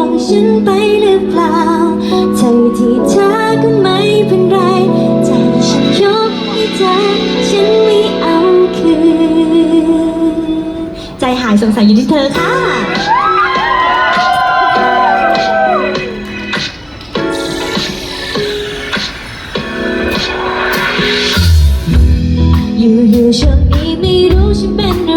ของฉันไปหรือเปล่าทั้งที่เธอก็ไม่เป็นไร ใจฉันยกให้เธอฉันไม่เอาคืน ใจหายสงสัยอยู่ที่เธอค่ะยูอยู่ๆช่วงนี้ไม่รู้ฉันเป็น